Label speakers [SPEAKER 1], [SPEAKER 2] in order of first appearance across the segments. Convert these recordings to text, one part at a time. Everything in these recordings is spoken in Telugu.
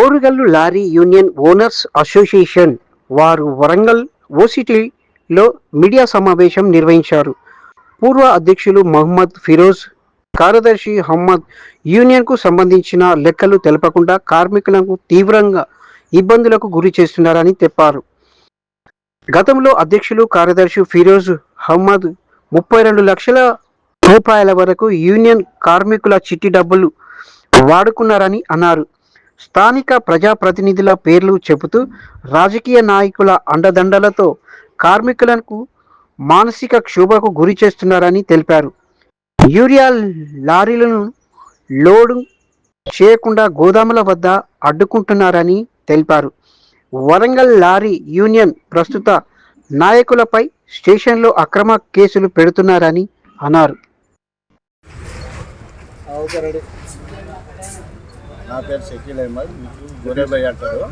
[SPEAKER 1] Orugallu lorry union owners association వారు వరంగల్ ఓసిటీలో మీడియా సమావేశం నిర్వహించారు. పూర్వ అధ్యక్షులు మహమ్మద్ ఫిరోజ్ కార్యదర్శి అహ్మద్ యూనియన్కు సంబంధించిన లెక్కలు తెలపకుండా కార్మికులకు తీవ్రంగా ఇబ్బందులకు గురి చేస్తున్నారని చెప్పారు. గతంలో అధ్యక్షులు కార్యదర్శి ఫిరోజ్ అహ్మద్ ముప్పై రెండు లక్షల రూపాయల వరకు యూనియన్ కార్మికుల చిట్టి డబ్బులు వాడుకున్నారని అన్నారు. స్థానిక ప్రజాప్రతినిధుల పేర్లు చెబుతూ రాజకీయ నాయకుల అండదండలతో కార్మికులకు మానసిక క్షోభకు గురి చేస్తున్నారని తెలిపారు. యూరియా లారీలను లోడు చేయకుండా గోదాముల వద్ద అడ్డుకుంటున్నారని తెలిపారు. వరంగల్ లారీ యూనియన్ ప్రస్తుత నాయకులపై స్టేషన్లో అక్రమ కేసులు పెడుతున్నారని అన్నారు.
[SPEAKER 2] నా పేరు షకీల్ అహ్మద్ గొరేబయ్య అంటారు.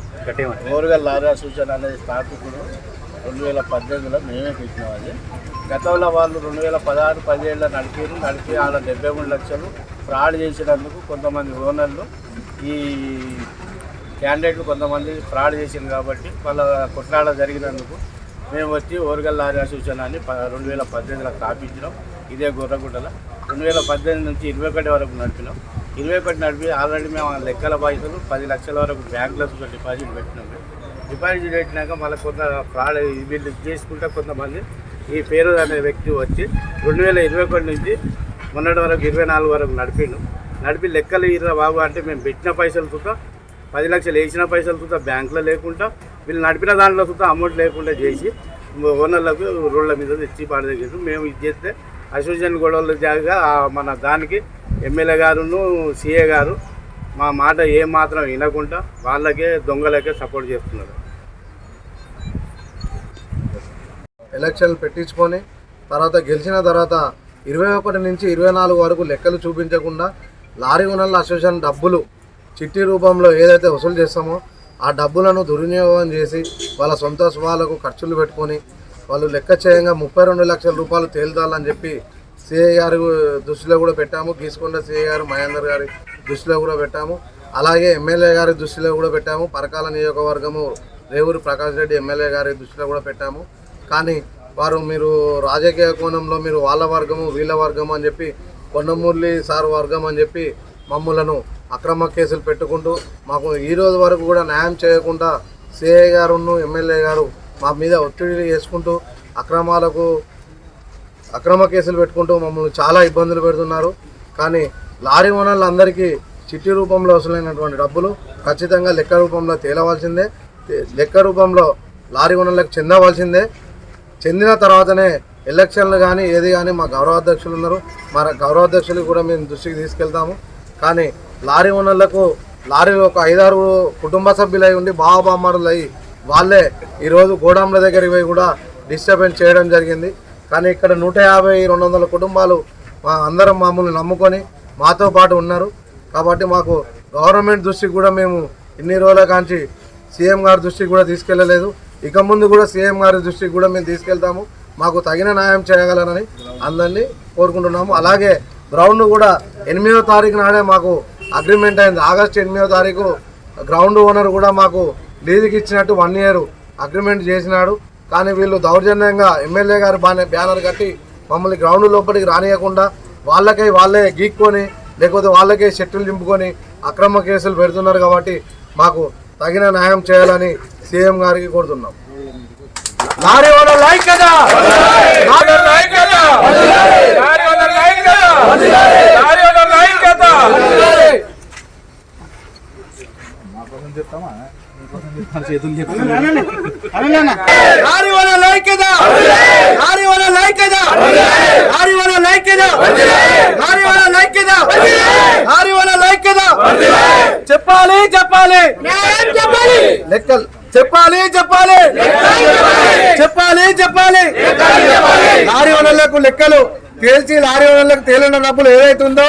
[SPEAKER 2] ఓరుగల్ లారా సూచన అనేది స్థాపకుడు రెండు వేల పద్దెనిమిదిలో మేమే పెట్టినవాళ్ళు గతంలో వాళ్ళు రెండు వేల పదహారు పదిహేడులో నడిపారు నడిపి ఆడ డెబ్బై మూడు లక్షలు ఫ్రాడ్ చేసినందుకు కొంతమంది ఓనర్లు ఈ క్యాండిడేట్లు కొంతమంది ఫ్రాడ్ చేసింది కాబట్టి వాళ్ళ కొట్లాడ జరిగినందుకు మేము వచ్చి ఓరుగల్ లారీ అసోసియేషన్ అని రెండు వేల పద్దెనిమిదిలో స్థాపించినాం. ఇదే గుర్రగుడ్డలో. రెండు వేల పద్దెనిమిది నుంచి ఇరవై ఒకటి వరకు నడిపినాం. ఇరవై ఒకటి నడిపి ఆల్రెడీ మేము లెక్కల పైసలు పది లక్షల వరకు బ్యాంకులో డిపాజిట్ పెట్టినాము. డిపాజిట్ పెట్టినాక మళ్ళీ కొంత ఫ్రాడ్ వీళ్ళు చేసుకుంటే కొంతమంది ఈ పేరు అనే వ్యక్తి వచ్చి రెండు వేల ఇరవై ఒకటి నుంచి మొన్నటి వరకు ఇరవై నాలుగు వరకు నడిపిండు. నడిపి లెక్కలు ఇరవై బాబు అంటే మేము పెట్టిన పైసలు చూద్దాం. పది లక్షలు వేసిన పైసలు చూద్దా బ్యాంకులో లేకుండా. వీళ్ళు నడిపిన దాంట్లో చూద్దా అమౌంట్ లేకుండా చేసి ఓనర్లకు రోడ్ల మీద తెచ్చి పాడదగ్గారు మేము ఇది చేస్తే అసోసియేషన్ గొడవల జాగా మన దానికి ఎమ్మెల్యే గారును సీఏ గారు మా మాట ఏ మాత్రం వినకుండా వాళ్ళకే దొంగలకే సపోర్ట్ చేస్తున్నారు.
[SPEAKER 3] ఎలక్షన్లు పెట్టించుకొని తర్వాత గెలిచిన తర్వాత ఇరవై ఒకటి నుంచి ఇరవై నాలుగు వరకు లెక్కలు చూపించకుండా లారీ ఓనర్ల అసోసియేషన్ డబ్బులు చిట్టి రూపంలో ఏదైతే వసూలు చేస్తామో ఆ డబ్బులను దుర్వినియోగం చేసి వాళ్ళ సొంత స్వాలకు ఖర్చులు పెట్టుకొని వాళ్ళు లెక్క చేయంగా ముప్పై రెండు లక్షల రూపాయలు తేలుతాలని చెప్పి సిఐ గారి దృష్టిలో కూడా పెట్టాము. గీసుకొండ సిఐ గారు మహేందర్ గారి దృష్టిలో కూడా పెట్టాము. అలాగే ఎమ్మెల్యే గారి దృష్టిలో కూడా పెట్టాము. పరకాల నియోజకవర్గము రేవూరి ప్రకాష్ రెడ్డి ఎమ్మెల్యే గారి దృష్టిలో కూడా పెట్టాము. కానీ వారు మీరు రాజకీయ కోణంలో మీరు వాళ్ళ వర్గము వీళ్ళ వర్గము అని చెప్పి కొండమూర్లి సార్ వర్గం అని చెప్పి మమ్మలను అక్రమ కేసులు పెట్టుకుంటూ మాకు ఈ రోజు వరకు కూడా న్యాయం చేయకుండా సిఐ గారును ఎమ్మెల్యే గారు మా మీద ఒత్తిడి చేసుకుంటూ అక్రమాలకు అక్రమ కేసులు పెట్టుకుంటూ మమ్మల్ని చాలా ఇబ్బందులు పెడుతున్నారు. కానీ లారీ ఓనర్లందరికీ చిట్టి రూపంలో వసూలైనటువంటి డబ్బులు ఖచ్చితంగా లెక్క రూపంలో తేలవలసిందే. లెక్క రూపంలో లారీ ఓనర్లకు చెందవలసిందే. చెందిన తర్వాతనే ఎలక్షన్లు కానీ ఏది కానీ మా గౌరవాధ్యక్షులు ఉన్నారు. మా గౌరవాధ్యక్షులు కూడా మేము దృష్టికి తీసుకెళ్తాము. కానీ లారీ ఓనర్లకు లారీలో ఒక ఐదారు కుటుంబ సభ్యులై ఉండి బావబామ్మరులు అయ్యి వాళ్ళే ఈరోజు గోడాంల దగ్గరికి పోయి కూడా డిస్టర్బెన్స్ చేయడం జరిగింది. కానీ ఇక్కడ నూట యాభై రెండు వందల కుటుంబాలు మా అందరం మామూలు నమ్ముకొని మాతో పాటు ఉన్నారు. కాబట్టి మాకు గవర్నమెంట్ దృష్టికి కూడా మేము ఇన్ని రోజుల కాంచి సీఎం గారి దృష్టికి కూడా తీసుకెళ్ళలేదు ఇక ముందు కూడా సీఎం గారి దృష్టికి కూడా మేము తీసుకెళ్తాము. మాకు తగిన న్యాయం చేయగలనని అందరినీ కోరుకుంటున్నాము. అలాగే గ్రౌండ్ కూడా ఎనిమిదో తారీఖు నాడే మాకు అగ్రిమెంట్ అయింది. ఆగస్ట్ ఎనిమిదో తారీఖు గ్రౌండ్ ఓనర్ కూడా మాకు లీజుకి ఇచ్చినట్టు వన్ ఇయర్ అగ్రిమెంట్ చేసినాడు. కానీ వీళ్ళు దౌర్జన్యంగా ఎమ్మెల్యే గారు బాగానే బ్యానర్ కట్టి మమ్మల్ని గ్రౌండ్ లోపలికి రానియకుండా వాళ్ళకై వాళ్ళే గీక్కొని లేకపోతే వాళ్ళకే షెట్లు దింపుకొని అక్రమ కేసులు పెడుతున్నారు కాబట్టి మాకు తగిన న్యాయం చేయాలని సీఎం గారికి కోరుతున్నాం. లారీ లైక్ కదా లారీ ఓనర్ లైక్ కదా లారీ ఓనర్ లైక్ కదా లారీ ఓనర్ లైక్ కదా లారీ ఓనర్ లైక్ కదా లారీ ఓనర్ లైక్ కదా లారీ ఓనర్ లైక్ కదా లారీ ఓనర్ లైక్ కదా లారీ ఓనర్ లైక్ కదా చెప్పాలి చెప్పాలి లెక్కలు చెప్పాలి చెప్పాలి చెప్పాలి చెప్పాలి లారీ ఓనర్లకు లెక్కలు తేల్చి లారీ ఓనర్లకు తేలిన డబ్బులు ఏదైతుందో